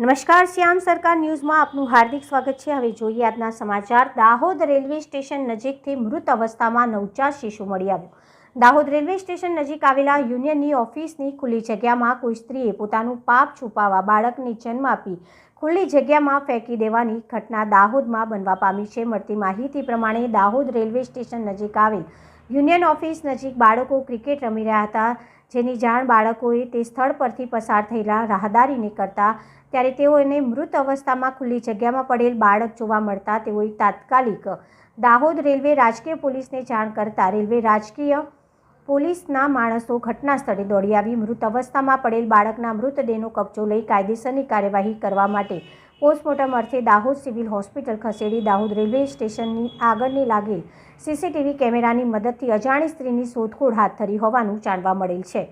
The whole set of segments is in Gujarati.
નમસ્કાર, શ્યામ સરકાર ન્યૂઝમાં આપનું હાર્દિક સ્વાગત છે. હવે જોઈએ આજના સમાચાર. દાહોદ રેલવે સ્ટેશન નજીકથી મૃત અવસ્થામાં નવજાત શિશુ મળી આવ્યું. દાહોદ રેલવે સ્ટેશન નજીક આવેલા યુનિયનની ઓફિસની ખુલ્લી જગ્યામાં કોઈ સ્ત્રીએ પોતાનું પાપ છુપાવવા બાળકને જન્મ આપી ખુલ્લી જગ્યામાં ફેંકી દેવાની ઘટના દાહોદમાં બનવા પામી છે. મળતી માહિતી પ્રમાણે દાહોદ રેલવે સ્ટેશન નજીક આવેલ યુનિયન ઓફિસ નજીક બાળકો ક્રિકેટ રમી રહ્યા હતા. જેની જાણ બાળકોએ તે સ્થળ પરથી પસાર થયેલા રાહદારીને કરતા ત્યારે તેઓને મૃત અવસ્થામાં ખુલ્લી જગ્યામાં પડેલ બાળક જોવા મળતા તેઓએ તાત્કાલિક દાહોદ રેલવે રાજકીય પોલીસને જાણ કરતા રેલવે રાજકીય પોલીસના માણસો ઘટના સ્થળે દોડી આવી મૃત અવસ્થામાં પડેલ બાળકના મૃતદેહનો કબજો લઈ કાયદેસરની કાર્યવાહી કરવા માટે પોસ્ટમોર્ટમ અર્થે દાહોદ સિવિલ હોસ્પિટલ ખસેડી દાહોદ રેલવે સ્ટેશનની આગળની લાગેલ સીસીટીવી કેમેરાની મદદથી અજાણી સ્ત્રીની શોધખોળ હાથ ધરી હોવાનું જાણવા મળેલ છે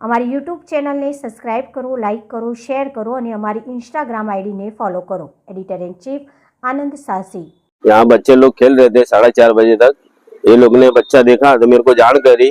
અમારી યુટ્યુબ ચેનલને સબસ્ક્રાઇબ કરો લાઇક કરો શેર કરો અને અમારી ઇન્સ્ટાગ્રામ આઈડીને ફોલો કરો editor in chief Anand Sasi यहाँ बच्चे लोग खेल रहे थे साढ़े चार बजे तक ये लोग ने बच्चा देखा तो मेरे को जान करी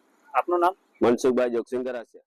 આપનું નામ? મનસુખભાઈ જોગસિંગર કરાશે